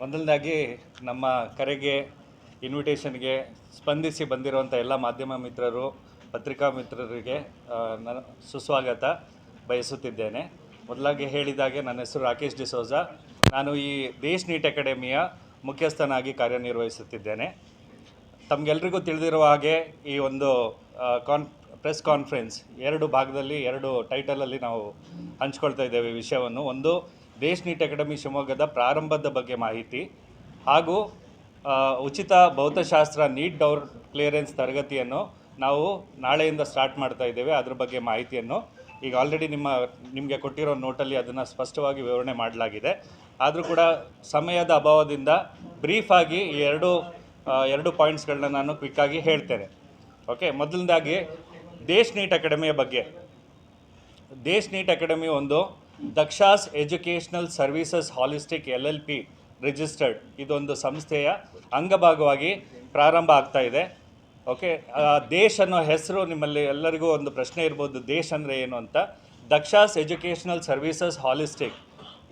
ಮೊದಲನೇದಾಗಿ ನಮ್ಮ ಕರೆಗೆ ಇನ್ವಿಟೇಷನ್ಗೆ ಸ್ಪಂದಿಸಿ ಬಂದಿರುವಂಥ ಎಲ್ಲ ಮಾಧ್ಯಮ ಮಿತ್ರರು, ಪತ್ರಿಕಾ ಮಿತ್ರರಿಗೆ ನಾನು ಸುಸ್ವಾಗತ ಬಯಸುತ್ತಿದ್ದೇನೆ. ಮೊದಲಾಗಿ ಹೇಳಿದಾಗೆ ನನ್ನ ಹೆಸರು ರಾಕೇಶ್ ಡಿಸೋಜಾ ನಾನು ಈ ದೇಶ್ ನೀಟ್ ಅಕಾಡೆಮಿಯ ಮುಖ್ಯಸ್ಥನಾಗಿ ಕಾರ್ಯನಿರ್ವಹಿಸುತ್ತಿದ್ದೇನೆ. ತಮಗೆಲ್ರಿಗೂ ತಿಳಿದಿರುವ ಹಾಗೆ ಈ ಒಂದು ಕಾನ್ ಪ್ರೆಸ್ ಕಾನ್ಫರೆನ್ಸ್ ಎರಡು ಭಾಗದಲ್ಲಿ, ಎರಡು ಟೈಟಲಲ್ಲಿ ನಾವು ಹಂಚ್ಕೊಳ್ತಾ ಇದ್ದೇವೆ ವಿಷಯವನ್ನು. ಒಂದು ದೇಶ್ ನೀಟ್ ಅಕಾಡೆಮಿ ಶಿವಮೊಗ್ಗದ ಪ್ರಾರಂಭದ ಬಗ್ಗೆ ಮಾಹಿತಿ ಹಾಗೂ ಉಚಿತ ಭೌತಶಾಸ್ತ್ರ ನೀಟ್ ಡೌರ್ ಕ್ಲಿಯರೆನ್ಸ್ ತರಗತಿಯನ್ನು ನಾವು ನಾಳೆಯಿಂದ ಸ್ಟಾರ್ಟ್ ಮಾಡ್ತಾ ಇದ್ದೇವೆ. ಅದ್ರ ಬಗ್ಗೆ ಮಾಹಿತಿಯನ್ನು ಈಗ ಆಲ್ರೆಡಿ ನಿಮ್ಮ, ನಿಮಗೆ ಕೊಟ್ಟಿರೋ ನೋಟಲ್ಲಿ ಅದನ್ನು ಸ್ಪಷ್ಟವಾಗಿ ವಿವರಣೆ ಮಾಡಲಾಗಿದೆ. ಆದರೂ ಕೂಡ ಸಮಯದ ಅಭಾವದಿಂದ ಬ್ರೀಫಾಗಿ ಈ ಎರಡು ಎರಡು ಪಾಯಿಂಟ್ಸ್ಗಳನ್ನ ನಾನು ಕ್ವಿಕ್ಕಾಗಿ ಹೇಳ್ತೇನೆ. ಓಕೆ ಮೊದಲನೇದಾಗಿ ದೇಶ್ ನೀಟ್ ಅಕಾಡೆಮಿಯ ಬಗ್ಗೆ. ದೇಶ್ ನೀಟ್ ಅಕಾಡೆಮಿ ಒಂದು Dakshas educational services holistic L L P registered. ಇದೊಂದು ಸಂಸ್ಥೆಯ ಅಂಗಭಾಗವಾಗಿ ಪ್ರಾರಂಭ ಆಗ್ತಾ ಇದೆ. ಓಕೆ ದೇಶ್ ಅನ್ನೋ ಹೆಸರು ನಿಮ್ಮಲ್ಲಿ ಎಲ್ಲರಿಗೂ ಒಂದು ಪ್ರಶ್ನೆ ಇರ್ಬೋದು, ದೇಶ್ ಅಂದರೆ ಏನು ಅಂತ. Dakshas educational services holistic.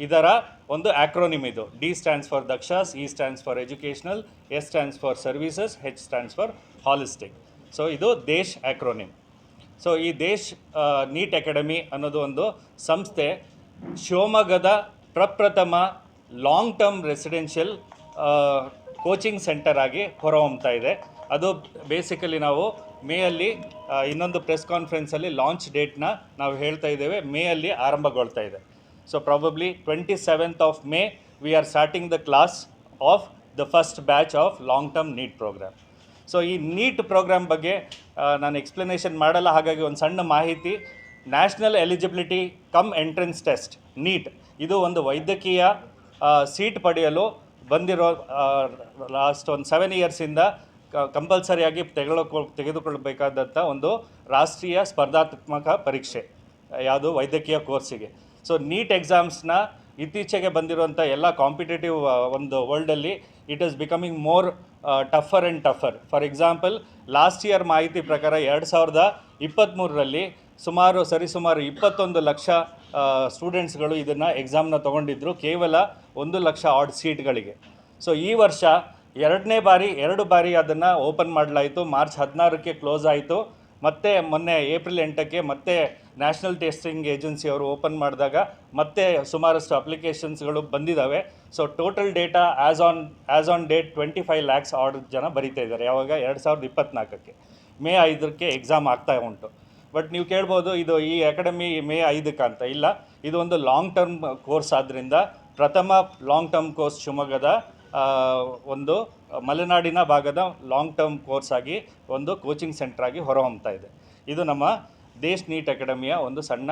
ಇದರ ಒಂದು ಆ್ಯಕ್ರೋನಿಮ್ ಇದು. D stands for Dakshas, E stands for educational, S stands for services, H stands for holistic. So, ಇದು ದೇಶ್ ಆ್ಯಕ್ರೋನಿಮ್ ಸೊ, ಈ ದೇಶ್ ನೀಟ್ ಅಕಾಡೆಮಿ ಅನ್ನೋದು ಒಂದು ಸಂಸ್ಥೆ ಶಿವಮೊಗ್ಗದ ಪ್ರಪ್ರಥಮ long term residential coaching centre ಆಗಿ ಹೊರಹೊಮ್ತಾ ಇದೆ. ಅದು ಬೇಸಿಕಲಿ ನಾವು ಮೇಯಲ್ಲಿ ಇನ್ನೊಂದು ಪ್ರೆಸ್ ಕಾನ್ಫರೆನ್ಸಲ್ಲಿ ಲಾಂಚ್ ಡೇಟ್ನ ನಾವು ಹೇಳ್ತಾ ಇದ್ದೇವೆ. ಮೇಯಲ್ಲಿ ಆರಂಭಗೊಳ್ತಾ ಇದೆ. So probably twenty seventh of May we are starting the class of the first batch of long term NEET programme so ಈ ನೀಟ್ ಪ್ರೋಗ್ರಾಮ್ ಬಗ್ಗೆ ನಾನು ಎಕ್ಸ್ಪ್ಲನೇಷನ್ ಮಾಡಲ್ಲ. ಹಾಗಾಗಿ ಒಂದು ಸಣ್ಣ ಮಾಹಿತಿ. National eligibility cum entrance test, NEET. ಇದು ಒಂದು ವೈದ್ಯಕೀಯ ಸೀಟ್ ಪಡೆಯಲು ಬಂದಿರೋ ಲಾಸ್ಟ್ ಒಂದು ಸೆವೆನ್ ಇಯರ್ಸಿಂದ ಕಂಪಲ್ಸರಿಯಾಗಿ ತೆಗೆದುಕೊ ತೆಗೆದುಕೊಳ್ಬೇಕಾದಂಥ ಒಂದು ರಾಷ್ಟ್ರೀಯ ಸ್ಪರ್ಧಾತ್ಮಕ ಪರೀಕ್ಷೆ, ಯಾವುದು ವೈದ್ಯಕೀಯ ಕೋರ್ಸಿಗೆ. ಸೊ ನೀಟ್ ಎಕ್ಸಾಮ್ಸ್ನ ಇತ್ತೀಚೆಗೆ ಬಂದಿರುವಂಥ ಎಲ್ಲ ಕಾಂಪಿಟೇಟಿವ್ ಒಂದು ವರ್ಲ್ಡಲ್ಲಿ it is becoming more tougher and tougher. For example last year ಮಾಹಿತಿ ಪ್ರಕಾರ ಎರಡು ಸಾವಿರದ ಇಪ್ಪತ್ತ್ಮೂರರಲ್ಲಿ ಸುಮಾರು ಸರಿಸುಮಾರು ಇಪ್ಪತ್ತೊಂದು ಲಕ್ಷ ಸ್ಟೂಡೆಂಟ್ಸ್ಗಳು ಇದನ್ನು ಎಕ್ಸಾಮ್ನ ತೊಗೊಂಡಿದ್ದರು ಕೇವಲ ಒಂದು ಲಕ್ಷ ಆಡ್ ಸೀಟ್ಗಳಿಗೆ ಸೊ ಈ ವರ್ಷ ಎರಡನೇ ಬಾರಿ, ಎರಡು ಬಾರಿ ಅದನ್ನು ಓಪನ್ ಮಾಡಲಾಯಿತು. ಮಾರ್ಚ್ ಹದಿನಾರಕ್ಕೆ ಕ್ಲೋಸ್ ಆಯಿತು. ಮತ್ತೆ ಮೊನ್ನೆ ಏಪ್ರಿಲ್ ಎಂಟಕ್ಕೆ ಮತ್ತೆ ನ್ಯಾಷನಲ್ ಟೆಸ್ಟಿಂಗ್ ಏಜೆನ್ಸಿ ಅವರು ಓಪನ್ ಮಾಡಿದಾಗ ಮತ್ತೆ ಸುಮಾರಷ್ಟು ಅಪ್ಲಿಕೇಶನ್ಸ್ಗಳು ಬಂದಿದ್ದಾವೆ. So total data as on as on date twenty five lakhs order ಜನ ಬರೀತಾ ಇದ್ದಾರೆ. ಯಾವಾಗ? ಎರಡು ಸಾವಿರದ ಇಪ್ಪತ್ತ್ನಾಲ್ಕಕ್ಕೆ ಮೇ ಐದಕ್ಕೆ ಎಕ್ಸಾಮ್ ಆಗ್ತಾ ಉಂಟು. ಬಟ್ ನೀವು ಕೇಳ್ಬೋದು, ಇದು ಈ ಅಕಾಡೆಮಿ ಮೇ ಐದಕ್ಕೆ ಅಂತ. ಇಲ್ಲ, ಇದು ಒಂದು ಲಾಂಗ್ ಟರ್ಮ್ ಕೋರ್ಸ್ ಆದ್ದರಿಂದ ಪ್ರಥಮ ಲಾಂಗ್ ಟರ್ಮ್ ಕೋರ್ಸ್ ಶಿವಮೊಗ್ಗದ ಒಂದು ಮಲೆನಾಡಿನ ಭಾಗದ ಲಾಂಗ್ ಟರ್ಮ್ ಕೋರ್ಸ್ ಆಗಿ ಒಂದು ಕೋಚಿಂಗ್ ಸೆಂಟರ್ ಆಗಿ ಹೊರಹೊಮ್ತಾ ಇದೆ. ಇದು ನಮ್ಮ ದೇಶ್ ನೀಟ್ ಅಕಾಡೆಮಿಯ ಒಂದು ಸಣ್ಣ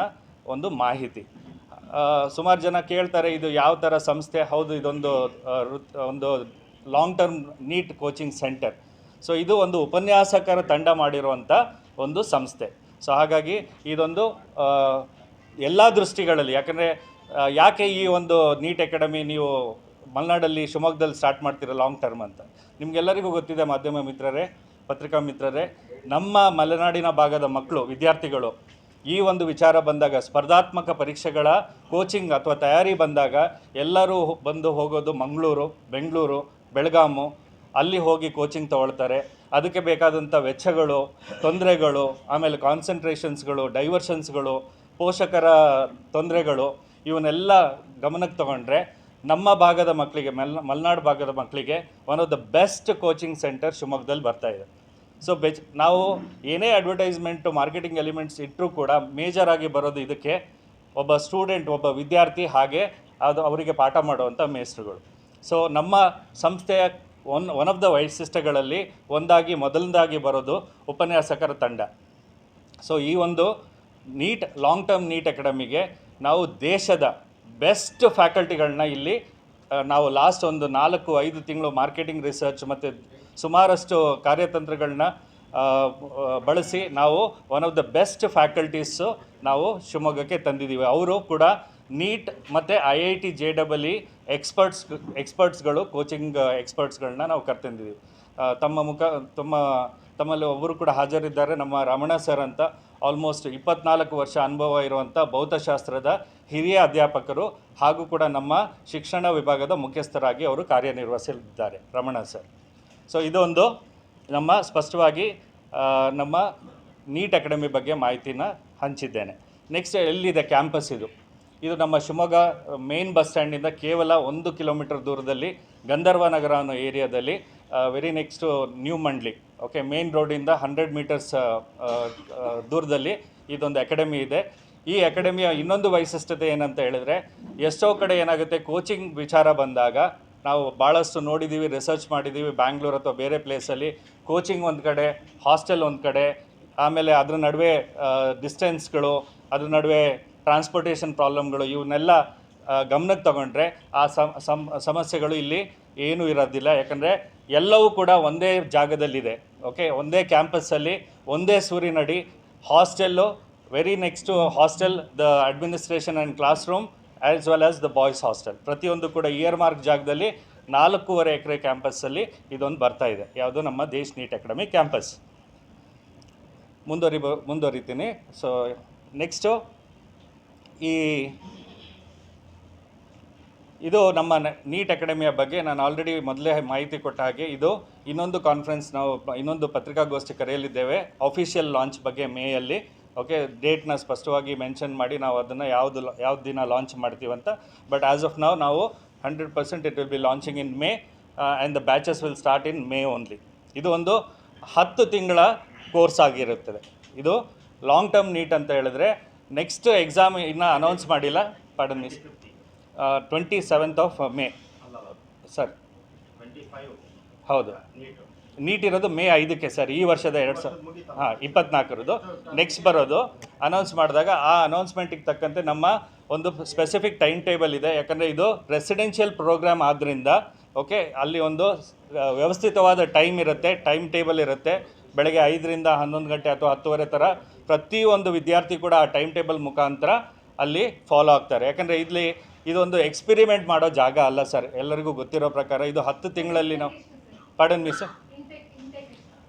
ಒಂದು ಮಾಹಿತಿ. ಸುಮಾರು ಜನ ಕೇಳ್ತಾರೆ ಇದು ಯಾವ ಥರ ಸಂಸ್ಥೆ, ಹೌದು ಇದೊಂದು ಒಂದು long term NEET coaching centre so ಇದು ಒಂದು ಉಪನ್ಯಾಸಕರ ತಂಡ ಮಾಡಿರುವಂಥ ಒಂದು ಸಂಸ್ಥೆ. ಸೊ ಹಾಗಾಗಿ ಇದೊಂದು ಎಲ್ಲ ದೃಷ್ಟಿಗಳಲ್ಲಿ, ಯಾಕಂದರೆ ಯಾಕೆ ಈ ಒಂದು ನೀಟ್ ಅಕಾಡೆಮಿ ನೀವು ಮಲೆನಾಡಲ್ಲಿ ಶಿವಮೊಗ್ಗದಲ್ಲಿ ಸ್ಟಾರ್ಟ್ ಮಾಡ್ತೀರಾ ಲಾಂಗ್ ಟರ್ಮ್ ಅಂತ. ನಿಮಗೆಲ್ಲರಿಗೂ ಗೊತ್ತಿದೆ ಮಾಧ್ಯಮ ಮಿತ್ರರೇ, ಪತ್ರಿಕಾ ಮಿತ್ರರೇ, ನಮ್ಮ ಮಲೆನಾಡಿನ ಭಾಗದ ಮಕ್ಕಳು, ವಿದ್ಯಾರ್ಥಿಗಳು, ಈ ಒಂದು ವಿಚಾರ ಬಂದಾಗ, ಸ್ಪರ್ಧಾತ್ಮಕ ಪರೀಕ್ಷೆಗಳ ಕೋಚಿಂಗ್ ಅಥವಾ ತಯಾರಿ ಬಂದಾಗ ಎಲ್ಲರೂ ಬಂದು ಹೋಗೋದು ಮಂಗಳೂರು, ಬೆಂಗಳೂರು, ಬೆಳಗಾಮು, ಅಲ್ಲಿ ಹೋಗಿ ಕೋಚಿಂಗ್ ತಗೊಳ್ತಾರೆ. ಅದಕ್ಕೆ ಬೇಕಾದಂಥ ವೆಚ್ಚಗಳು, ತೊಂದರೆಗಳು, ಆಮೇಲೆ ಕಾನ್ಸಂಟ್ರೇಷನ್ಸ್ಗಳು ಡೈವರ್ಷನ್ಸ್ಗಳು ಪೋಷಕರ ತೊಂದರೆಗಳು, ಇವನ್ನೆಲ್ಲ ಗಮನಕ್ಕೆ ತಗೊಂಡ್ರೆ ನಮ್ಮ ಭಾಗದ ಮಕ್ಕಳಿಗೆ, ಮಲ್, ಮಲೆನಾಡು ಭಾಗದ ಮಕ್ಕಳಿಗೆ one of the best coaching centre ಶಿವಮೊಗ್ಗದಲ್ಲಿ ಬರ್ತಾ ಇದೆ. ಸೊ ಬೆಜ್, ನಾವು ಏನೇ ಅಡ್ವರ್ಟೈಸ್ಮೆಂಟು ಮಾರ್ಕೆಟಿಂಗ್ ಎಲಿಮೆಂಟ್ಸ್ ಇಟ್ಟರೂ ಕೂಡ ಮೇಜರ್ ಆಗಿ ಬರೋದು ಇದಕ್ಕೆ ಒಬ್ಬ ಸ್ಟೂಡೆಂಟ್ ಒಬ್ಬ ವಿದ್ಯಾರ್ಥಿ ಹಾಗೆ ಅದು ಅವರಿಗೆ ಪಾಠ ಮಾಡುವಂಥ ಮೇಸ್ಟ್ರುಗಳು ಸೊ ನಮ್ಮ ಸಂಸ್ಥೆಯ ಒನ್ ಒನ್ ಆಫ್ ದ ವೈಶಿಷ್ಟ್ಯಗಳಲ್ಲಿ ಒಂದಾಗಿ, ಮೊದಲನೇದಾಗಿ ಬರೋದು ಉಪನ್ಯಾಸಕರ ತಂಡ. ಸೊ ಈ ಒಂದು ನೀಟ್ ಲಾಂಗ್ ಟರ್ಮ್ ನೀಟ್ ಅಕಾಡೆಮಿಗೆ ನಾವು ದೇಶದ ಬೆಸ್ಟ್ ಫ್ಯಾಕಲ್ಟಿಗಳನ್ನ ಇಲ್ಲಿ ನಾವು ಲಾಸ್ಟ್ ಒಂದು ನಾಲ್ಕು, ಐದು ತಿಂಗಳು ಮಾರ್ಕೆಟಿಂಗ್ ರಿಸರ್ಚ್ ಮತ್ತು ಸುಮಾರಷ್ಟು ಕಾರ್ಯತಂತ್ರಗಳನ್ನ ಬಳಸಿ ನಾವು one of the best faculties ನಾವು ಶಿವಮೊಗ್ಗಕ್ಕೆ ತಂದಿದ್ದೀವಿ ಅವರು ಕೂಡ ನೀಟ್ ಮತ್ತು I I T J double E experts ಎಕ್ಸ್ಪರ್ಟ್ಸ್ಗಳು coaching ಎಕ್ಸ್ಪರ್ಟ್ಸ್ಗಳನ್ನ ನಾವು ಕರ್ತಂದಿದ್ದೀವಿ ತಮ್ಮ ಮುಖ, ತಮ್ಮ ತಮ್ಮಲ್ಲಿ ಒಬ್ಬರು ಕೂಡ ಹಾಜರಿದ್ದಾರೆ. ನಮ್ಮ ರಮಣ ಸರ್ ಅಂತ ಆಲ್ಮೋಸ್ಟ್ ಇಪ್ಪತ್ನಾಲ್ಕು ವರ್ಷ ಅನುಭವ ಇರುವಂಥ ಭೌತಶಾಸ್ತ್ರದ ಹಿರಿಯ ಅಧ್ಯಾಪಕರು ಹಾಗೂ ಕೂಡ ನಮ್ಮ ಶಿಕ್ಷಣ ವಿಭಾಗದ ಮುಖ್ಯಸ್ಥರಾಗಿ ಅವರು ಕಾರ್ಯನಿರ್ವಹಿಸಲಿದ್ದಾರೆ ರಮಣ ಸರ್. ಸೊ ಇದೊಂದು ನಮ್ಮ ಸ್ಪಷ್ಟವಾಗಿ ನಮ್ಮ ನೀಟ್ ಅಕಾಡೆಮಿ ಬಗ್ಗೆ ಮಾಹಿತಿನ ಹಂಚಿದ್ದೇನೆ. ನೆಕ್ಸ್ಟ್ ಎಲ್ಲಿದೆ ಕ್ಯಾಂಪಸ್ ಇದು? ಇದು ನಮ್ಮ ಶಿವಮೊಗ್ಗ ಮೇನ್ ಬಸ್ ಸ್ಟ್ಯಾಂಡಿಂದ ಕೇವಲ ಒಂದು ಕಿಲೋಮೀಟರ್ ದೂರದಲ್ಲಿ ಗಂಧರ್ವ ನಗರ ಅನ್ನೋ ಏರಿಯಾದಲ್ಲಿ very next to new Mandli okay main ರೋಡಿಂದ ಹಂಡ್ರೆಡ್ ಮೀಟರ್ಸ್ ದೂರದಲ್ಲಿ ಇದೊಂದು ಅಕಾಡೆಮಿ ಇದೆ. ಈ ಅಕಾಡೆಮಿಯ ಇನ್ನೊಂದು ವೈಶಿಷ್ಟ್ಯತೆ ಏನಂತ ಹೇಳಿದ್ರೆ ಎಷ್ಟೋ ಕಡೆ ಏನಾಗುತ್ತೆ ಕೋಚಿಂಗ್ ವಿಚಾರ ಬಂದಾಗ ನಾವು ಭಾಳಷ್ಟು ನೋಡಿದ್ದೀವಿ ರಿಸರ್ಚ್ ಮಾಡಿದ್ದೀವಿ ಬ್ಯಾಂಗ್ಳೂರ್ ಅಥವಾ ಬೇರೆ ಪ್ಲೇಸಲ್ಲಿ ಕೋಚಿಂಗ್ ಒಂದು ಕಡೆ ಹಾಸ್ಟೆಲ್ ಒಂದು ಕಡೆ, ಆಮೇಲೆ ಅದ್ರ ನಡುವೆ ಡಿಸ್ಟೆನ್ಸ್ಗಳು ಅದ್ರ ನಡುವೆ ಟ್ರಾನ್ಸ್ಪೋರ್ಟೇಷನ್ ಪ್ರಾಬ್ಲಮ್ಗಳು ಇವನ್ನೆಲ್ಲ ಗಮನಕ್ಕೆ ತಗೊಂಡ್ರೆ ಆ ಸಮ್ ಸಮ್, ಸಮಸ್ಯೆಗಳು ಇಲ್ಲಿ ಏನೂ ಇರೋದಿಲ್ಲ. ಯಾಕಂದರೆ ಎಲ್ಲವೂ ಕೂಡ ಒಂದೇ ಜಾಗದಲ್ಲಿದೆ. ಓಕೆ ಒಂದೇ ಕ್ಯಾಂಪಸ್ಸಲ್ಲಿ ಒಂದೇ ಸೂರಿನಡಿ hostel very next to hostel the administration and classroom as well as the boys hostel ಪ್ರತಿಯೊಂದು ಕೂಡ ಇಯರ್ ಮಾರ್ಕ್ ಜಾಗದಲ್ಲಿ ನಾಲ್ಕೂವರೆ ಎಕರೆ ಕ್ಯಾಂಪಸ್ಸಲ್ಲಿ ಇದೊಂದು ಬರ್ತಾ ಇದೆ. ಯಾವುದು? ನಮ್ಮ ದೇಶ್ ನೀಟ್ ಅಕಾಡೆಮಿ ಕ್ಯಾಂಪಸ್ ಮುಂದುವರಿ ಮುಂದುವರಿತೀನಿ. ಸೊ ನೆಕ್ಸ್ಟು ಈ ಇದು ನಮ್ಮ ನೀಟ್ ಅಕಾಡೆಮಿಯ ಬಗ್ಗೆ ನಾನು ಆಲ್ರೆಡಿ ಮೊದಲೇ ಮಾಹಿತಿ ಕೊಟ್ಟ ಹಾಗೆ ಇದು ಇನ್ನೊಂದು ಕಾನ್ಫರೆನ್ಸ್ ನಾವು ಇನ್ನೊಂದು ಪತ್ರಿಕಾಗೋಷ್ಠಿ ಕರೆಯಲಿದ್ದೇವೆ ಅಫಿಷಿಯಲ್ ಲಾಂಚ್ ಬಗ್ಗೆ ಮೇಯಲ್ಲಿ. ಓಕೆ ಡೇಟ್ನ ಸ್ಪಷ್ಟವಾಗಿ ಮೆನ್ಷನ್ ಮಾಡಿ ನಾವು ಅದನ್ನು ಯಾವುದು ಯಾವ್ದು ದಿನ ಲಾಂಚ್ ಮಾಡ್ತೀವಂತ ಬಟ್ ಆ್ಯಸ್ ಆಫ್ ನಾವು ನಾವು hundred percent it will be launching in May and the batches will start in May only ಇದು ಒಂದು ಹತ್ತು ತಿಂಗಳ ಕೋರ್ಸ್ ಆಗಿರುತ್ತದೆ. ಇದು ಲಾಂಗ್ ಟರ್ಮ್ ನೀಟ್ ಅಂತ ಹೇಳಿದ್ರೆ ನೆಕ್ಸ್ಟ್ ಎಕ್ಸಾಮ್ ಇನ್ನೂ ಅನೌನ್ಸ್ ಮಾಡಿಲ್ಲ. Pardon miss twenty seventh of May sir ಹೌದು. ನೀಟ್ ಇರೋದು ಮೇ ಐದಕ್ಕೆ ಸರ್, ಈ ವರ್ಷದ ಎರಡು ಸಾವಿರ ಹಾಂ ಇಪ್ಪತ್ನಾಲ್ಕರದ್ದು ನೆಕ್ಸ್ಟ್ ಬರೋದು ಅನೌನ್ಸ್ ಮಾಡಿದಾಗ ಆ ಅನೌನ್ಸ್ಮೆಂಟಿಗೆ ತಕ್ಕಂತೆ ನಮ್ಮ ಒಂದು ಸ್ಪೆಸಿಫಿಕ್ ಟೈಮ್ ಟೇಬಲ್ ಇದೆ. ಯಾಕಂದರೆ ಇದು ರೆಸಿಡೆನ್ಷಿಯಲ್ ಪ್ರೋಗ್ರಾಮ್ ಆದ್ದರಿಂದ ಓಕೆ ಅಲ್ಲಿ ಒಂದು ವ್ಯವಸ್ಥಿತವಾದ ಟೈಮ್ ಇರುತ್ತೆ ಟೈಮ್ ಟೇಬಲ್ ಇರುತ್ತೆ. ಬೆಳಗ್ಗೆ ಐದರಿಂದ ಹನ್ನೊಂದು ಗಂಟೆ ಅಥವಾ ಹತ್ತುವರೆ ಥರ ಪ್ರತಿಯೊಂದು ವಿದ್ಯಾರ್ಥಿ ಕೂಡ ಆ ಟೈಮ್ ಟೇಬಲ್ ಮುಖಾಂತರ ಅಲ್ಲಿ ಫಾಲೋ ಆಗ್ತಾರೆ. ಯಾಕಂದರೆ ಇಲ್ಲಿ ಇದೊಂದು ಎಕ್ಸ್ಪಿರಿಮೆಂಟ್ ಮಾಡೋ ಜಾಗ ಅಲ್ಲ ಸರ್. ಎಲ್ಲರಿಗೂ ಗೊತ್ತಿರೋ ಪ್ರಕಾರ ಇದು ಹತ್ತು ತಿಂಗಳಲ್ಲಿ ನಾವು ಪಾಡನ್ ಮಿಸ್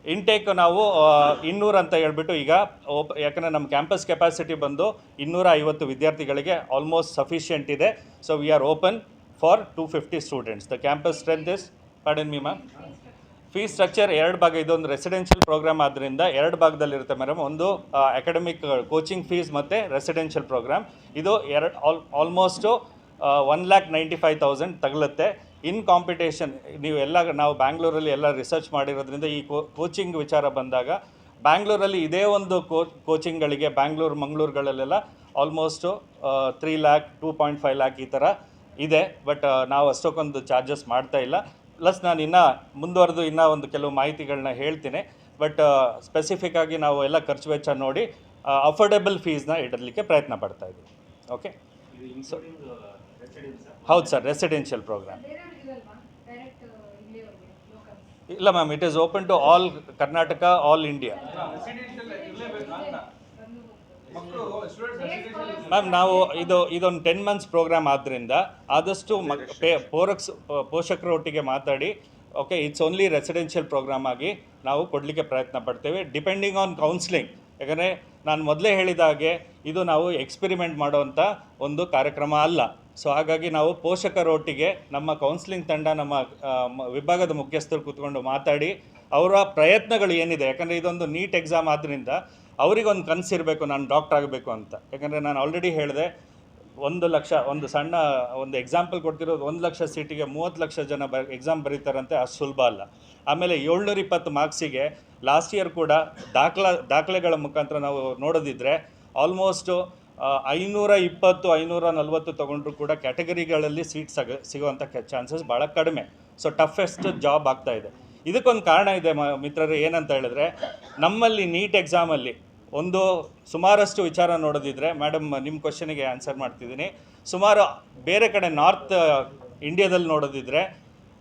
ಇಂಟೇಕ್ ನಾವು ಆ, ಇನ್ನೂರು ಅಂತ ಹೇಳ್ಬಿಟ್ಟು ಈಗ ಓಪ್ ಯಾಕಂದರೆ ನಮ್ಮ ಕ್ಯಾಂಪಸ್ ಕೆಪಾಸಿಟಿ ಬಂದು ಇನ್ನೂರ ಐವತ್ತು ವಿದ್ಯಾರ್ಥಿಗಳಿಗೆ ಆಲ್ಮೋಸ್ಟ್ ಸಫಿಷಿಯೆಂಟ್ ಇದೆ. So we are open for two fifty students the campus strength is pardon me ma'am fees structure ಎರಡು ಭಾಗ ಇದೊಂದು ರೆಸಿಡೆನ್ಷಿಯಲ್ ಪ್ರೋಗ್ರಾಮ್ ಆದ್ದರಿಂದ ಎರಡು ಭಾಗದಲ್ಲಿರುತ್ತೆ ಮೇಡಮ್ ಒಂದು ಅಕಾಡೆಮಿಕ್ ಕೋಚಿಂಗ್ ಫೀಸ್ ಮತ್ತು ರೆಸಿಡೆನ್ಷಿಯಲ್ ಪ್ರೋಗ್ರಾಮ್ ಇದು ಎರಡು all almost one lakh ninety five thousand ತಗಲುತ್ತೆ. In competition ನೀವು ಎಲ್ಲ ನಾವು ಬ್ಯಾಂಗ್ಳೂರಲ್ಲಿ ಎಲ್ಲ ರಿಸರ್ಚ್ ಮಾಡಿರೋದ್ರಿಂದ ಈ ಕೋಚಿಂಗ್ ವಿಚಾರ ಬಂದಾಗ ಬ್ಯಾಂಗ್ಳೂರಲ್ಲಿ ಇದೇ ಒಂದು ಕೋ ಕೋಚಿಂಗ್ಗಳಿಗೆ Bangalore ಮಂಗಳೂರುಗಳಲ್ಲೆಲ್ಲ almost three lakh two point five lakh ಈ ಥರ ಇದೆ. ಬಟ್ ನಾವು ಅಷ್ಟಕ್ಕೊಂದು ಚಾರ್ಜಸ್ ಮಾಡ್ತಾ ಇಲ್ಲ. ಪ್ಲಸ್ ನಾನು ಇನ್ನೂ ಮುಂದುವರೆದು ಇನ್ನೂ ಒಂದು ಕೆಲವು ಮಾಹಿತಿಗಳನ್ನ ಹೇಳ್ತೀನಿ. ಬಟ್ ಸ್ಪೆಸಿಫಿಕ್ ಆಗಿ ನಾವು ಎಲ್ಲ ಖರ್ಚು ವೆಚ್ಚ ನೋಡಿ ಅಫೋರ್ಡೆಬಲ್ ಫೀಸ್ನ ಇಡಲಿಕ್ಕೆ ಪ್ರಯತ್ನ ಪಡ್ತಾ ಇದ್ದೀವಿ. ಓಕೆ ಹೌದು ಸರ್ ರೆಸಿಡೆನ್ಷಿಯಲ್ ಪ್ರೋಗ್ರಾಮ್ ಇಲ್ಲ ma'am it is open to all Karnataka all India ma'am, ನಾವು ಇದು, ಇದೊಂದು ಟೆನ್ ಮಂತ್ಸ್ ಪ್ರೋಗ್ರಾಮ್ ಆದ್ದರಿಂದ ಆದಷ್ಟು ಮಕ್ ಪೋರಕ್ಸ್ ಪೋಷಕರೊಟ್ಟಿಗೆ ಮಾತಾಡಿ okay it's only residential programme ಆಗಿ ನಾವು ಕೊಡಲಿಕ್ಕೆ ಪ್ರಯತ್ನ ಪಡ್ತೇವೆ. ಡಿಪೆಂಡಿಂಗ್ ಆನ್ ಕೌನ್ಸಿಲಿಂಗ್ ಯಾಕಂದರೆ ನಾನು ಮೊದಲೇ ಹೇಳಿದ ಹಾಗೆ ಇದು ನಾವು ಎಕ್ಸ್ಪೆರಿಮೆಂಟ್ ಮಾಡುವಂಥ ಒಂದು ಕಾರ್ಯಕ್ರಮ ಅಲ್ಲ. ಸೊ ಹಾಗಾಗಿ ನಾವು ಪೋಷಕರೊಟ್ಟಿಗೆ ನಮ್ಮ ಕೌನ್ಸಿಲಿಂಗ್ ತಂಡ ನಮ್ಮ ವಿಭಾಗದ ಮುಖ್ಯಸ್ಥರು ಕೂತ್ಕೊಂಡು ಮಾತಾಡಿ ಅವರ ಪ್ರಯತ್ನಗಳು ಏನಿದೆ. ಯಾಕಂದರೆ ಇದೊಂದು ನೀಟ್ ಎಕ್ಸಾಮ್ ಆದ್ದರಿಂದ ಅವರಿಗೊಂದು ಕನಸಿರಬೇಕು, ನಾನು ಡಾಕ್ಟರ್ ಆಗಬೇಕು ಅಂತ. ಯಾಕಂದರೆ ನಾನು ಆಲ್ರೆಡಿ ಹೇಳಿದೆ, ಒಂದು ಲಕ್ಷ, ಒಂದು ಸಣ್ಣ, ಒಂದು ಎಕ್ಸಾಂಪಲ್ ಕೊಡ್ತಿರೋದು ಒಂದು ಲಕ್ಷ ಸೀಟಿಗೆ ಮೂವತ್ತು ಲಕ್ಷ ಜನ ಬ ಎಕ್ಸಾಮ್ ಬರೀತಾರಂತೆ ಅಷ್ಟು ಸುಲಭ ಅಲ್ಲ. ಆಮೇಲೆ ಏಳ್ನೂರ ಇಪ್ಪತ್ತು ಮಾರ್ಕ್ಸಿಗೆ ಲಾಸ್ಟ್ ಇಯರ್ ಕೂಡ ದಾಖಲಾ, ದಾಖಲೆಗಳ ಮುಖಾಂತರ ನಾವು ನೋಡೋದಿದ್ದರೆ ಆಲ್ಮೋಸ್ಟು ಐನೂರ ಇಪ್ಪತ್ತು, ಐನೂರ ನಲ್ವತ್ತು ತೊಗೊಂಡ್ರು ಕೂಡ ಕ್ಯಾಟಗರಿಗಳಲ್ಲಿ ಸೀಟ್ ಸಗ ಸಿಗುವಂಥ ಚಾನ್ಸಸ್ ಭಾಳ ಕಡಿಮೆ. ಸೊ ಟಫೆಸ್ಟ್ ಜಾಬ್ ಆಗ್ತಾ ಇದೆ. ಇದಕ್ಕೊಂದು ಕಾರಣ ಇದೆ ಮ, ಮಿತ್ರರು, ಏನಂತ ಹೇಳಿದ್ರೆ, ನಮ್ಮಲ್ಲಿ ನೀಟ್ ಎಕ್ಸಾಮಲ್ಲಿ ಒಂದು ಸುಮಾರಷ್ಟು ವಿಚಾರ ನೋಡೋದಿದ್ರೆ ಮೇಡಮ್ ನಿಮ್ಮ ಕ್ವಶನಿಗೆ ಆನ್ಸರ್ ಮಾಡ್ತಿದ್ದೀನಿ. ಸುಮಾರು ಬೇರೆ ಕಡೆ ನಾರ್ತ್ ಇಂಡಿಯಾದಲ್ಲಿ ನೋಡೋದಿದ್ರೆ,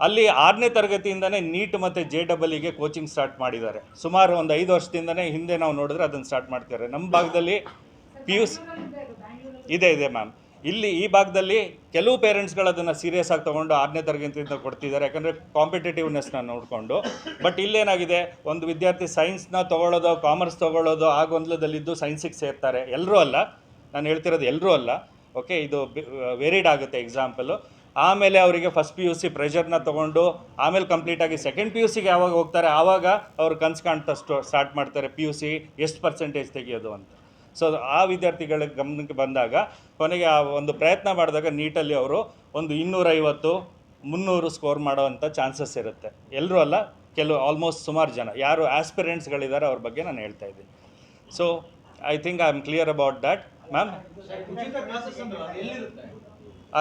ಅಲ್ಲಿ ಆರನೇ ತರಗತಿಯಿಂದನೇ ನೀಟ್ ಮತ್ತು ಜೆ ಡಬಲಿಗೆ ಕೋಚಿಂಗ್ ಸ್ಟಾರ್ಟ್ ಮಾಡಿದ್ದಾರೆ. ಸುಮಾರು ಒಂದು ಐದು ವರ್ಷದಿಂದನೇ ಹಿಂದೆ ನಾವು ನೋಡಿದ್ರೆ ಅದನ್ನು ಸ್ಟಾರ್ಟ್ ಮಾಡ್ತಾರೆ ನಮ್ಮ ಭಾಗದಲ್ಲಿ ಪಿ ಯು ಸಿ ಇದೆ ಇದೆ, ಮ್ಯಾಮ್. ಇಲ್ಲಿ ಈ ಭಾಗದಲ್ಲಿ ಕೆಲವು ಪೇರೆಂಟ್ಸ್ಗಳು ಅದನ್ನು ಸೀರಿಯಸ್ ಆಗಿ ತೊಗೊಂಡು ಆರನೇ ತರಗತಿಯಿಂದ ಕೊಡ್ತಿದ್ದಾರೆ. ಯಾಕಂದರೆ ಕಾಂಪಿಟೇಟಿವ್ನೆಸ್ನ ನೋಡಿಕೊಂಡು. ಬಟ್ ಇಲ್ಲೇನಾಗಿದೆ? ಒಂದು ವಿದ್ಯಾರ್ಥಿ ಸೈನ್ಸ್ನ ತೊಗೊಳ್ಳೋದು ಕಾಮರ್ಸ್ ತೊಗೊಳ್ಳೋದು, ಆ ಗೊಂದಲದಲ್ಲಿದ್ದು ಸೈನ್ಸಿಗೆ ಸೇರ್ತಾರೆ. ಎಲ್ಲರೂ ಅಲ್ಲ. ನಾನು ಹೇಳ್ತಿರೋದು ಎಲ್ಲರೂ ಅಲ್ಲ. ಓಕೆ ಇದು ವೇರಿಡ್ ಆಗುತ್ತೆ ಎಕ್ಸಾಂಪಲು ಆಮೇಲೆ ಅವರಿಗೆ ಫಸ್ಟ್ ಪಿ ಯು ಸಿ ಪ್ರೆಷರ್ನ ತೊಗೊಂಡು, ಆಮೇಲೆ ಕಂಪ್ಲೀಟಾಗಿ ಸೆಕೆಂಡ್ ಪಿ ಯು ಸಿಗೆ ಯಾವಾಗ ಹೋಗ್ತಾರೆ? ಆವಾಗ ಅವ್ರು ಕನ್ಸು ಕಾಣ್ತಾ ಸ್ಟೋ ಸ್ಟಾರ್ಟ್ ಮಾಡ್ತಾರೆ ಪಿ ಯು ಸಿ ಎಷ್ಟು ಪರ್ಸೆಂಟೇಜ್ ತೆಗೆಯೋದು ಅಂತ. ಸೊ ಆ ವಿದ್ಯಾರ್ಥಿಗಳ ಗಮನಕ್ಕೆ ಬಂದಾಗ ಕೊನೆಗೆ ಆ ಒಂದು ಪ್ರಯತ್ನ ಮಾಡಿದಾಗ ನೀಟಲ್ಲಿ ಅವರು ಒಂದು ಇನ್ನೂರೈವತ್ತು ಮುನ್ನೂರು ಸ್ಕೋರ್ ಮಾಡೋವಂಥ ಚಾನ್ಸಸ್ ಇರುತ್ತೆ. ಎಲ್ಲರೂ ಅಲ್ಲ ಕೆಲವು ಆಲ್ಮೋಸ್ಟ್ ಸುಮಾರು ಜನ. ಯಾರು ಆಸ್ಪಿರೆಂಟ್ಸ್ಗಳಿದ್ದಾರೆ ಅವ್ರ ಬಗ್ಗೆ ನಾನು ಹೇಳ್ತಾ ಇದ್ದೀನಿ. So I think I am clear about that ma'am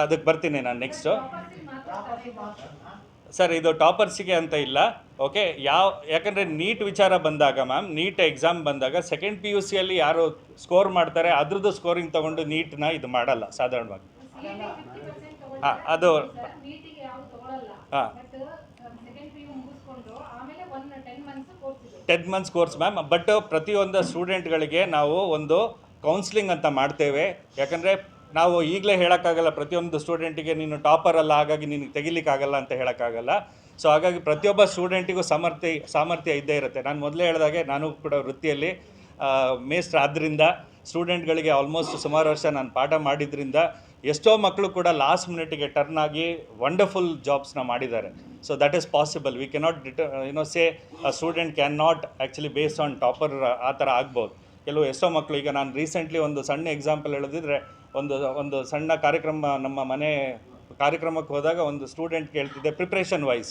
ಅದಕ್ಕೆ ಬರ್ತೀನಿ ನಾನು ನೆಕ್ಸ್ಟು ಸರ್ ಇದು ಟಾಪರ್ಸಿಗೆ ಅಂತ ಇಲ್ಲ ಓಕೆ? ಯಾವ ಯಾಕಂದರೆ ನೀಟ್ ವಿಚಾರ ಬಂದಾಗ ಮ್ಯಾಮ್ ನೀಟ್ ಎಕ್ಸಾಮ್ ಬಂದಾಗ ಸೆಕೆಂಡ್ ಪಿ ಯು ಸಿಯಲ್ಲಿ ಯಾರು ಸ್ಕೋರ್ ಮಾಡ್ತಾರೆ ಅದ್ರದ್ದು ಸ್ಕೋರಿಂಗ್ ತೊಗೊಂಡು ನೀಟ್ನ ಇದು ಮಾಡಲ್ಲ ಸಾಧಾರಣವಾಗಿ. ಹಾಂ ಅದು ಹಾಂ. Ten months course ma'am but ಪ್ರತಿಯೊಂದು ಸ್ಟೂಡೆಂಟ್ಗಳಿಗೆ ನಾವು ಒಂದು ಕೌನ್ಸ್ಲಿಂಗ್ ಅಂತ ಮಾಡ್ತೇವೆ. ಯಾಕಂದರೆ ನಾವು ಈಗಲೇ ಹೇಳೋಕ್ಕಾಗಲ್ಲ, ಪ್ರತಿಯೊಂದು ಸ್ಟೂಡೆಂಟಿಗೆ ನೀನು ಟಾಪರ್ ಅಲ್ಲ, ಹಾಗಾಗಿ ನಿನಗೆ ತೆಗಿಲಿಕ್ಕಾಗಲ್ಲ ಅಂತ ಹೇಳೋಕ್ಕಾಗಲ್ಲ. ಸೊ ಹಾಗಾಗಿ ಪ್ರತಿಯೊಬ್ಬ ಸ್ಟೂಡೆಂಟಿಗೂ ಸಾಮರ್ಥ್ಯ ಸಾಮರ್ಥ್ಯ ಇದ್ದೇ ಇರುತ್ತೆ. ನಾನು ಮೊದಲೇ ಹೇಳಿದಾಗೆ ನಾನು ಕೂಡ ವೃತ್ತಿಯಲ್ಲಿ ಮೇಸ್ಟ್ರ್ ಆದ್ದರಿಂದ ಸ್ಟೂಡೆಂಟ್ಗಳಿಗೆ ಆಲ್ಮೋಸ್ಟ್ ಸುಮಾರು ವರ್ಷ ನಾನು ಪಾಠ ಮಾಡಿದ್ರಿಂದ, ಎಷ್ಟೋ ಮಕ್ಕಳು ಕೂಡ ಲಾಸ್ಟ್ ಮಿನಿಟಿಗೆ ಟರ್ನ್ ಆಗಿ ವಂಡರ್ಫುಲ್ ಜಾಬ್ಸ್ನ ಮಾಡಿದ್ದಾರೆ. So that is possible we cannot deter you know say a student can not actually based on topper ಆ ಥರ ಆಗ್ಬೋದು. ಕೆಲವು ಎಷ್ಟೋ ಮಕ್ಕಳು ಈಗ ನಾನು ರೀಸೆಂಟ್ಲಿ ಒಂದು ಸಣ್ಣ ಎಕ್ಸಾಂಪಲ್ ಹೇಳೋದಿದ್ರೆ ಒಂದು ಒಂದು ಸಣ್ಣ ಕಾರ್ಯಕ್ರಮ ನಮ್ಮ ಮನೆ ಕಾರ್ಯಕ್ರಮಕ್ಕೆ ಹೋದಾಗ ಒಂದು student ಕೇಳ್ತಿದ್ದೆ preparation wise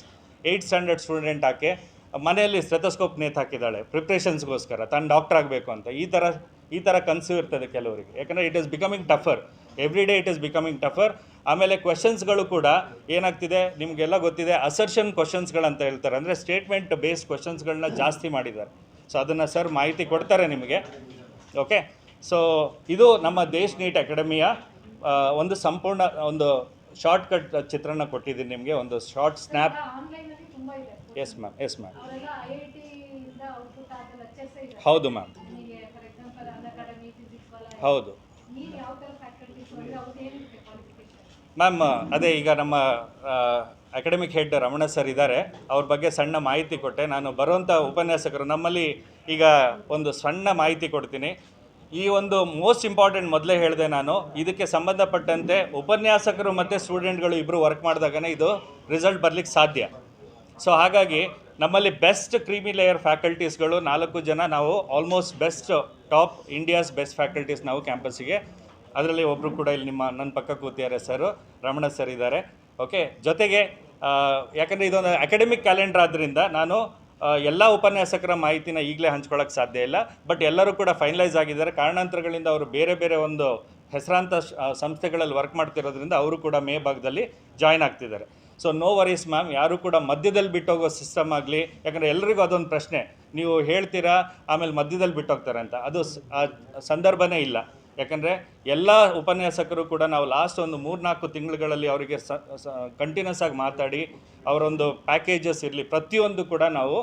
eight standard student ಆಕೆ ಮನೆಯಲ್ಲಿ ಸ್ಟೆಥೋಸ್ಕೋಪ್ ನೇತು ಹಾಕಿದ್ದಾಳೆ ಪ್ರಿಪ್ರೇಷನ್ಸ್ಗೋಸ್ಕರ ತಾನು ಡಾಕ್ಟರ್ ಆಗಬೇಕು ಅಂತ. ಈ ಥರ ಈ ಥರ ಕನಸು ಇರ್ತದೆ ಕೆಲವರಿಗೆ. ಯಾಕಂದರೆ it is becoming tougher every day it is becoming tougher ಆಮೇಲೆ ಕ್ವೆಶನ್ಸ್ಗಳು ಕೂಡ ಏನಾಗ್ತಿದೆ? ನಿಮಗೆಲ್ಲ ಗೊತ್ತಿದೆ ಅಸರ್ಷನ್ ಕ್ವಶನ್ಸ್ಗಳಂತ ಹೇಳ್ತಾರೆ. ಅಂದರೆ ಸ್ಟೇಟ್ಮೆಂಟ್ ಬೇಸ್ಡ್ ಕ್ವಶನ್ಸ್ಗಳನ್ನ ಜಾಸ್ತಿ ಮಾಡಿದ್ದಾರೆ. ಸೊ ಅದನ್ನು ಸರ್ ಮಾಹಿತಿ ಕೊಡ್ತಾರೆ ನಿಮಗೆ. ಓಕೆ ಸೊ ಇದು ನಮ್ಮ ದೇಶ್ ನೀಟ್ ಅಕಾಡೆಮಿಯ ಒಂದು ಸಂಪೂರ್ಣ ಒಂದು ಶಾರ್ಟ್ ಕಟ್ ಚಿತ್ರಣ ಕೊಟ್ಟಿದ್ದೀನಿ ನಿಮಗೆ ಒಂದು short snap yes ma'am yes ma'am ಹೌದು ಮ್ಯಾಮ್ ಹೌದು. ಮ್ಯಾಮ್ ಅದೇ ಈಗ ನಮ್ಮ ಅಕಾಡೆಮಿಕ್ ಹೆಡ್ ರಮಣ ಸರ್ ಇದ್ದಾರೆ. ಅವ್ರ ಬಗ್ಗೆ ಸಣ್ಣ ಮಾಹಿತಿ ಕೊಟ್ಟೆ. ನಾನು ಬರುವಂಥ ಉಪನ್ಯಾಸಕರು ನಮ್ಮಲ್ಲಿ ಈಗ ಒಂದು ಸಣ್ಣ ಮಾಹಿತಿ ಕೊಡ್ತೀನಿ. ಈ ಒಂದು ಮೋಸ್ಟ್ ಇಂಪಾರ್ಟೆಂಟ್ ಮೊದಲೇ ಹೇಳಿದೆ ನಾನು. ಇದಕ್ಕೆ ಸಂಬಂಧಪಟ್ಟಂತೆ ಉಪನ್ಯಾಸಕರು ಮತ್ತು ಸ್ಟೂಡೆಂಟ್ಗಳು ಇಬ್ಬರು ವರ್ಕ್ ಮಾಡಿದಾಗನೇ ಇದು ರಿಸಲ್ಟ್ ಬರಲಿಕ್ಕೆ ಸಾಧ್ಯ. ಸೊ ಹಾಗಾಗಿ ನಮ್ಮಲ್ಲಿ ಬೆಸ್ಟ್ ಕ್ರೀಮಿ ಲೇಯರ್ ಫ್ಯಾಕಲ್ಟೀಸ್ಗಳು ನಾಲ್ಕು ಜನ ನಾವು almost best top India's best faculties ನಾವು ಕ್ಯಾಂಪಸ್ಸಿಗೆ ಅದರಲ್ಲಿ ಒಬ್ಬರು ಕೂಡ ಇಲ್ಲಿ ನಿಮ್ಮ ನನ್ನ ಪಕ್ಕ ಕೂತಿದ್ದಾರೆ ಸರ್ ರಮಣ ಸರ್ ಇದ್ದಾರೆ. ಓಕೆ ಜೊತೆಗೆ ಯಾಕಂದರೆ ಇದೊಂದು ಅಕಾಡೆಮಿಕ್ ಕ್ಯಾಲೆಂಡರ್ ಆದ್ದರಿಂದ ನಾನು ಎಲ್ಲ ಉಪನ್ಯಾಸಕರ ಮಾಹಿತಿನ ಈಗಲೇ ಹಂಚ್ಕೊಳ್ಳೋಕ್ಕೆ ಸಾಧ್ಯ ಇಲ್ಲ. ಬಟ್ ಎಲ್ಲರೂ ಕೂಡ ಫೈನಲೈಸ್ ಆಗಿದ್ದಾರೆ. ಕಾರಣಾಂತರಗಳಿಂದ ಅವರು ಬೇರೆ ಬೇರೆ ಒಂದು ಹೆಸರಾಂತ ಸಂಸ್ಥೆಗಳಲ್ಲಿ ವರ್ಕ್ ಮಾಡ್ತಿರೋದ್ರಿಂದ ಅವರು ಕೂಡ ಮೇ ಭಾಗದಲ್ಲಿ ಜಾಯ್ನ್ ಆಗ್ತಿದ್ದಾರೆ. ಸೊ ನೋ ವರೀಸ್ ಮ್ಯಾಮ್ ಯಾರು ಕೂಡ ಮಧ್ಯದಲ್ಲಿ ಬಿಟ್ಟೋಗೋ ಸಿಸ್ಟಮ್ ಆಗಲಿ, ಯಾಕಂದರೆ ಎಲ್ರಿಗೂ ಅದೊಂದು ಪ್ರಶ್ನೆ. ನೀವು ಹೇಳ್ತೀರಾ, ಆಮೇಲೆ ಮಧ್ಯದಲ್ಲಿ ಬಿಟ್ಟೋಗ್ತಾರೆ ಅಂತ ಅದು ಸಂದರ್ಭನೇ ಇಲ್ಲ. ಯಾಕಂದರೆ ಎಲ್ಲ ಉಪನ್ಯಾಸಕರು ಕೂಡ ನಾವು ಲಾಸ್ಟ್ ಒಂದು ಮೂರ್ನಾಲ್ಕು ತಿಂಗಳುಗಳಲ್ಲಿ ಅವರಿಗೆ ಸ ಕಂಟಿನ್ಯೂಸ್ ಆಗಿ ಮಾತಾಡಿ ಅವರೊಂದು ಪ್ಯಾಕೇಜಸ್ ಇರಲಿ ಪ್ರತಿಯೊಂದು ಕೂಡ ನಾವು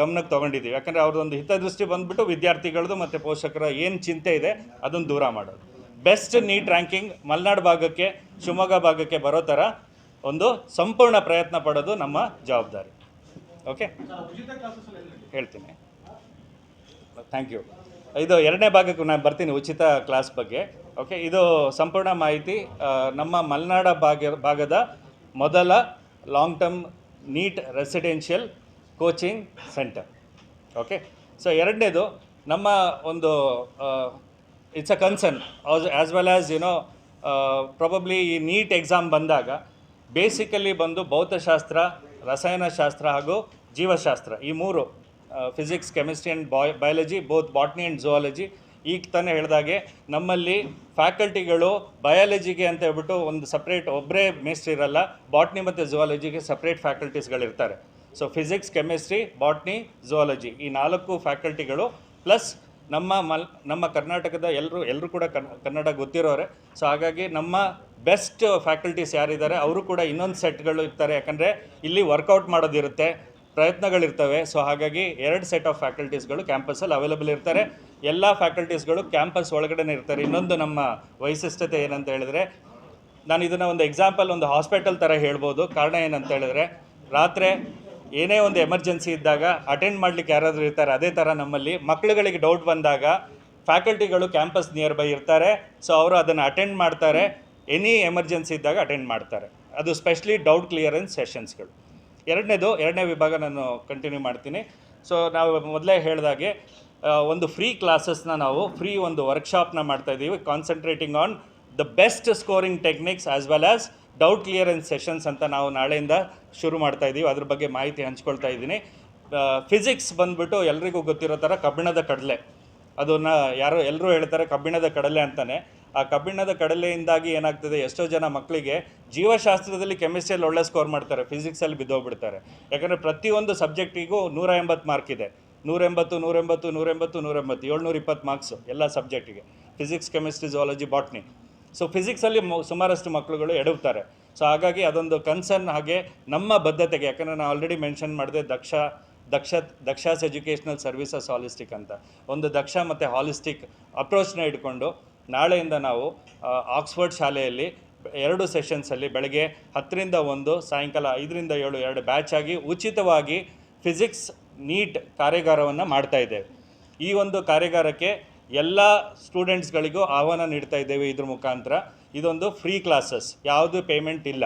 ಗಮನಕ್ಕೆ ತೊಗೊಂಡಿದ್ದೀವಿ. ಯಾಕಂದರೆ ಅವ್ರದ್ದೊಂದು ಹಿತದೃಷ್ಟಿ ಬಂದುಬಿಟ್ಟು ವಿದ್ಯಾರ್ಥಿಗಳದ್ದು ಮತ್ತು ಪೋಷಕರ ಏನು ಚಿಂತೆ ಇದೆ ಅದನ್ನು ದೂರ ಮಾಡೋದು. ಬೆಸ್ಟ್ ನೀಟ್ ರ್ಯಾಂಕಿಂಗ್ ಮಲೆನಾಡು ಭಾಗಕ್ಕೆ ಶಿವಮೊಗ್ಗ ಭಾಗಕ್ಕೆ ಬರೋ ಥರ ಒಂದು ಸಂಪೂರ್ಣ ಪ್ರಯತ್ನ ಪಡೋದು ನಮ್ಮ ಜವಾಬ್ದಾರಿ. ಓಕೆ ಹೇಳ್ತೀನಿ. ಥ್ಯಾಂಕ್ ಯು ಇದು ಎರಡನೇ ಭಾಗಕ್ಕೆ ನಾನು ಬರ್ತೀನಿ ಉಚಿತ ಕ್ಲಾಸ್ ಬಗ್ಗೆ. ಓಕೆ ಇದು ಸಂಪೂರ್ಣ ಮಾಹಿತಿ. ನಮ್ಮ ಮಲೆನಾಡ ಭಾಗ, ಭಾಗದ ಮೊದಲ long term NEET residential coaching centre okay so ಎರಡನೇದು ನಮ್ಮ ಒಂದು it's a concern as well as you know probably ಈ ನೀಟ್ ಎಕ್ಸಾಮ್ ಬಂದಾಗ ಬೇಸಿಕಲಿ ಬಂದು ಭೌತಶಾಸ್ತ್ರ, ರಸಾಯನಶಾಸ್ತ್ರ ಹಾಗೂ ಜೀವಶಾಸ್ತ್ರ ಈ ಮೂರು physics chemistry and bio biology both botany and zoology ಈಗ ತಾನೇ ಹೇಳಿದಾಗೆ ನಮ್ಮಲ್ಲಿ ಫ್ಯಾಕಲ್ಟಿಗಳು ಬಯಾಲಜಿಗೆ ಅಂತ ಹೇಳ್ಬಿಟ್ಟು ಒಂದು ಸಪ್ರೇಟ್ ಒಬ್ಬರೇ ಮೇಸ್ಟ್ರಿ ಇರಲ್ಲ ಬಾಟ್ನಿ ಮತ್ತು ಝುವಾಲಜಿಗೆ separate ಫ್ಯಾಕಲ್ಟೀಸ್ಗಳಿರ್ತಾರೆ so physics chemistry botany zoology ಈ ನಾಲ್ಕು ಫ್ಯಾಕಲ್ಟಿಗಳು ಪ್ಲಸ್ ನಮ್ಮ ಮಲ್, ನಮ್ಮ ಕರ್ನಾಟಕದ ಎಲ್ಲರೂ ಎಲ್ಲರೂ ಕೂಡ ಕನ್ ಕನ್ನಡ ಗೊತ್ತಿರೋರೆ. ಸೊ ಹಾಗಾಗಿ ನಮ್ಮ ಬೆಸ್ಟ್ ಫ್ಯಾಕಲ್ಟೀಸ್ ಯಾರಿದ್ದಾರೆ, ಅವರು ಕೂಡ ಇನ್ನೊಂದು ಸೆಟ್ಗಳು ಇರ್ತಾರೆ. ಯಾಕಂದರೆ ಇಲ್ಲಿ ವರ್ಕೌಟ್ ಮಾಡೋದಿರುತ್ತೆ ಪ್ರಯತ್ನಗಳಿರ್ತವೆ. ಸೊ ಹಾಗಾಗಿ ಎರಡು ಸೆಟ್ ಆಫ್ ಫ್ಯಾಕಲ್ಟೀಸ್ಗಳು ಕ್ಯಾಂಪಸಲ್ಲಿ ಅವೈಲಬಲ್ ಇರ್ತಾರೆ. ಎಲ್ಲ ಫ್ಯಾಕಲ್ಟೀಸ್ಗಳು ಕ್ಯಾಂಪಸ್ ಒಳಗಡೆನೇ ಇರ್ತಾರೆ. ಇನ್ನೊಂದು ನಮ್ಮ ವೈಶಿಷ್ಟ್ಯತೆ ಏನಂತ ಹೇಳಿದ್ರೆ, ನಾನು ಇದನ್ನು ಒಂದು ಎಕ್ಸಾಂಪಲ್ ಒಂದು ಹಾಸ್ಪಿಟಲ್ ಥರ ಹೇಳ್ಬೋದು. ಕಾರಣ ಏನಂತ ಹೇಳಿದ್ರೆ, ರಾತ್ರಿ ಏನೇ ಒಂದು ಎಮರ್ಜೆನ್ಸಿ ಇದ್ದಾಗ ಅಟೆಂಡ್ ಮಾಡಲಿಕ್ಕೆ ಯಾರಾದರೂ ಇರ್ತಾರೆ, ಅದೇ ಥರ ನಮ್ಮಲ್ಲಿ ಮಕ್ಕಳುಗಳಿಗೆ ಡೌಟ್ ಬಂದಾಗ ಫ್ಯಾಕಲ್ಟಿಗಳು ಕ್ಯಾಂಪಸ್ ನಿಯರ್ ಬೈ ಇರ್ತಾರೆ. ಸೊ ಅವರು ಅದನ್ನು ಅಟೆಂಡ್ ಮಾಡ್ತಾರೆ. ಎನಿ ಎಮರ್ಜೆನ್ಸಿ ಇದ್ದಾಗ ಅಟೆಂಡ್ ಮಾಡ್ತಾರೆ. ಅದು ಸ್ಪೆಷಲಿ ಡೌಟ್ ಕ್ಲಿಯರೆನ್ಸ್ ಸೆಷನ್ಸ್ಗಳು ಎರಡನೇದು, ಎರಡನೇ ವಿಭಾಗ ನಾನು ಕಂಟಿನ್ಯೂ ಮಾಡ್ತೀನಿ. ಸೊ ನಾವು ಮೊದಲೇ ಹೇಳಿದಾಗೆ ಒಂದು ಫ್ರೀ ಕ್ಲಾಸಸ್ನ ನಾವು ಫ್ರೀ ಒಂದು ವರ್ಕ್ಶಾಪ್ನ ಮಾಡ್ತಾ ಇದ್ದೀವಿ. Concentrating on the best scoring techniques as well as doubt clearance sessions ಅಂತ ನಾವು ನಾಳೆಯಿಂದ ಶುರು ಮಾಡ್ತಾ ಇದ್ದೀವಿ. ಅದ್ರ ಬಗ್ಗೆ ಮಾಹಿತಿ ಹಂಚ್ಕೊಳ್ತಾ ಇದ್ದೀನಿ. ಫಿಸಿಕ್ಸ್ ಬಂದ್ಬಿಟ್ಟು ಎಲ್ರಿಗೂ ಗೊತ್ತಿರೋ ಥರ ಕಬ್ಬಿಣದ ಕಡಲೆ. ಅದನ್ನು ಯಾರೋ ಎಲ್ಲರೂ ಹೇಳ್ತಾರೆ ಕಬ್ಬಿಣದ ಕಡಲೆ ಅಂತಾನೆ. ಆ ಕಬ್ಬಿಣದ ಕಡಲೆಯಿಂದಾಗಿ ಏನಾಗ್ತದೆ? ಎಷ್ಟೋ ಜನ ಮಕ್ಕಳಿಗೆ ಜೀವಶಾಸ್ತ್ರದಲ್ಲಿ ಕೆಮಿಸ್ಟ್ರಿಯಲ್ಲಿ ಒಳ್ಳೆ ಸ್ಕೋರ್ ಮಾಡ್ತಾರೆ ಫಿಸಿಕ್ಸಲ್ಲಿ ಬಿದ್ದೋಗ್ಬಿಡ್ತಾರೆ. ಯಾಕಂದರೆ ಪ್ರತಿಯೊಂದು ಸಬ್ಜೆಕ್ಟಿಗೂ ನೂರ ಎಂಬತ್ತು ಮಾರ್ಕ್ ಇದೆ. ನೂರೆಂಬತ್ತು ನೂರೆಂಬತ್ತು ನೂರೆಂಬತ್ತು ನೂರೆಂಬತ್ತು ಏಳ್ನೂರ ಇಪ್ಪತ್ತು ಮಾರ್ಕ್ಸು ಎಲ್ಲ ಸಬ್ಜೆಕ್ಟಿಗೆ physics chemistry geology botany so ಫಿಸಿಕ್ಸಲ್ಲಿ ಸುಮಾರಷ್ಟು ಮಕ್ಕಳುಗಳು ಎಡವ್ತಾರೆ. ಸೊ ಹಾಗಾಗಿ ಅದೊಂದು ಕನ್ಸರ್ನ್ ಹಾಗೆ ನಮ್ಮ ಬದ್ಧತೆಗೆ, ಯಾಕಂದರೆ ನಾನು ಆಲ್ರೆಡಿ ಮೆನ್ಷನ್ ಮಾಡಿದೆ Daksha Daksha, Daksha's educational services holistic ಅಂತ. ಒಂದು ದಕ್ಷ ಮತ್ತು ಹಾಲಿಸ್ಟಿಕ್ ಅಪ್ರೋಚ್ನ ಇಟ್ಕೊಂಡು ನಾಳೆಯಿಂದ ನಾವು ಆಕ್ಸ್ಫರ್ಡ್ ಶಾಲೆಯಲ್ಲಿ ಎರಡು ಸೆಷನ್ಸಲ್ಲಿ ಬೆಳಗ್ಗೆ ಹತ್ತರಿಂದ ಒಂದು, ಸಾಯಂಕಾಲ ಐದರಿಂದ ಏಳು ಎರಡು ಬ್ಯಾಚ್ ಆಗಿ ಉಚಿತವಾಗಿ ಫಿಸಿಕ್ಸ್ ನೀಟ್ ಕಾರ್ಯಾಗಾರವನ್ನು ಮಾಡ್ತಾ ಇದ್ದೇವೆ. ಈ ಒಂದು ಕಾರ್ಯಾಗಾರಕ್ಕೆ ಎಲ್ಲ ಸ್ಟೂಡೆಂಟ್ಸ್ಗಳಿಗೂ ಆಹ್ವಾನ ನೀಡ್ತಾ ಇದ್ದೇವೆ ಇದ್ರ ಮುಖಾಂತರ. ಇದೊಂದು ಫ್ರೀ ಕ್ಲಾಸಸ್, ಯಾವುದು ಪೇಮೆಂಟ್ ಇಲ್ಲ.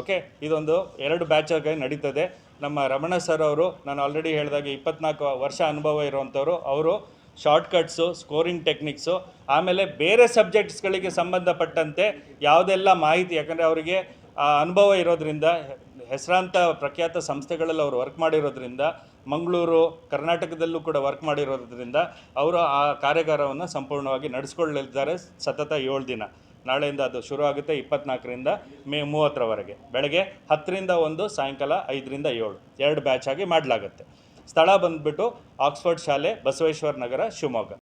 ಓಕೆ? ಇದೊಂದು ಎರಡು ಬ್ಯಾಚಾಗಿ ನಡೀತದೆ. ನಮ್ಮ ರಮಣ ಸರ್ ಅವರು, ನಾನು ಆಲ್ರೆಡಿ ಹೇಳಿದಾಗೆ ಇಪ್ಪತ್ನಾಲ್ಕು ವರ್ಷ ಅನುಭವ ಇರುವಂಥವ್ರು ಅವರು ಶಾರ್ಟ್ಕಟ್ಸು, ಸ್ಕೋರಿಂಗ್ ಟೆಕ್ನಿಕ್ಸು, ಆಮೇಲೆ ಬೇರೆ ಸಬ್ಜೆಕ್ಟ್ಸ್ಗಳಿಗೆ ಸಂಬಂಧಪಟ್ಟಂತೆ ಯಾವುದೆಲ್ಲ ಮಾಹಿತಿ, ಯಾಕಂದರೆ ಅವರಿಗೆ ಅನುಭವ ಇರೋದರಿಂದ, ಹೆಸರಾಂತ ಪ್ರಖ್ಯಾತ ಸಂಸ್ಥೆಗಳಲ್ಲಿ ಅವರು ವರ್ಕ್ ಮಾಡಿರೋದ್ರಿಂದ, ಮಂಗಳೂರು, ಕರ್ನಾಟಕದಲ್ಲೂ ಕೂಡ ವರ್ಕ್ ಮಾಡಿರೋದ್ರಿಂದ, ಅವರು ಆ ಕಾರ್ಯಾಗಾರವನ್ನು ಸಂಪೂರ್ಣವಾಗಿ ನಡೆಸ್ಕೊಳ್ಳಲಿದ್ದಾರೆ ಸತತ ಏಳು ದಿನ. ನಾಳೆಯಿಂದ ಅದು ಶುರು ಆಗುತ್ತೆ ಇಪ್ಪತ್ನಾಲ್ಕರಿಂದ ಮೇ ಮೂವತ್ತರವರೆಗೆ. ಬೆಳಗ್ಗೆ ಹತ್ತರಿಂದ ಒಂದು, ಸಾಯಂಕಾಲ ಐದರಿಂದ ಏಳು. ಎರಡು ಬ್ಯಾಚ್ ಆಗಿ ಮಾಡಲಾಗುತ್ತೆ. ಸ್ಥಳ ಬಂದ್ಬಿಟ್ಟು ಆಕ್ಸ್ಫರ್ಡ್ ಶಾಲೆ ಬಸವೇಶ್ವರ ನಗರ ಶಿವಮೊಗ್ಗ.